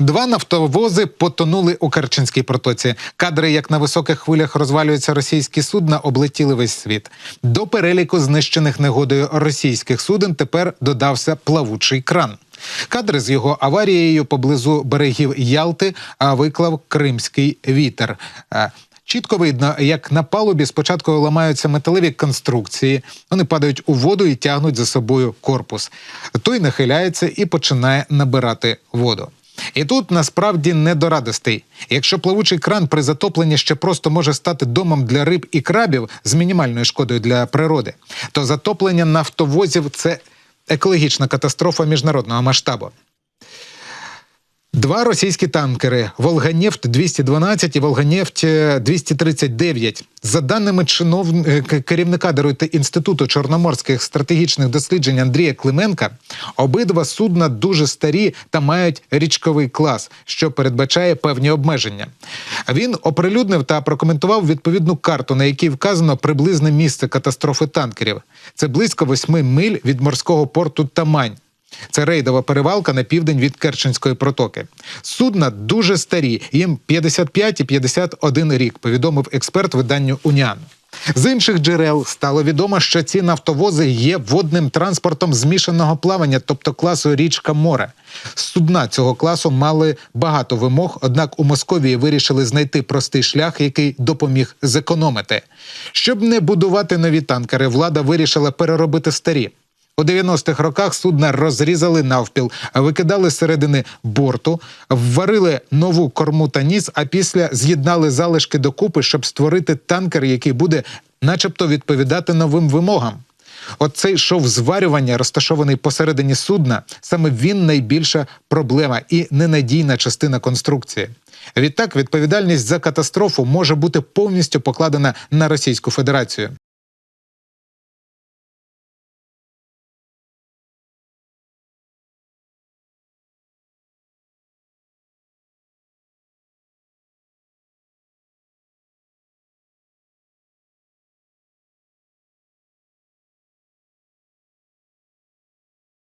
Два нафтовози потонули у Керченській протоці. Кадри, як на високих хвилях розвалюються російські судна, облетіли весь світ. До переліку знищених негодою російських суден тепер додався плавучий кран. Кадри з його аварією поблизу берегів Ялти виклав кримський вітер. Е, Чітко видно, як на палубі спочатку ламаються металеві конструкції, вони падають у воду і тягнуть за собою корпус. Той нахиляється і починає набирати воду. І тут насправді не до радостей. Якщо плавучий кран при затопленні ще просто може стати домом для риб і крабів з мінімальною шкодою для природи, то затоплення нафтовозів це екологічна катастрофа міжнародного масштабу. Два російські танкери Волганефть 212 і Волганефть е, 239. За даними чинов... е, керівника інституту чорноморських стратегічних досліджень Андрія Клименка, обидва судна дуже старі та мають річковий клас, що передбачає певні обмеження. Він оприлюднив та прокоментував відповідну карту, на якій вказано приблизне місце катастрофи танкерів. Це близько восьми миль від морського порту Тамань. Це рейдова перевалка на південь від Керченської протоки. Судна дуже старі, їм 55 і 51 рік, повідомив експерт виданню Уніан. З інших джерел стало відомо, що ці нафтовози є водним транспортом змішаного плавання, тобто класу річка море. Судна цього класу мали багато вимог, однак у Московії вирішили знайти простий шлях, який допоміг зекономити. Щоб не будувати нові танкери, влада вирішила переробити старі. У 90-х роках судна розрізали навпіл, викидали середини борту, вварили нову корму та ніс, а після з'єднали залишки докупи, щоб створити танкер, який буде, начебто, відповідати новим вимогам. От цей шов зварювання, розташований посередині судна, саме він найбільша проблема і ненадійна частина конструкції. Відтак, відповідальність за катастрофу може бути повністю покладена на Російську Федерацію.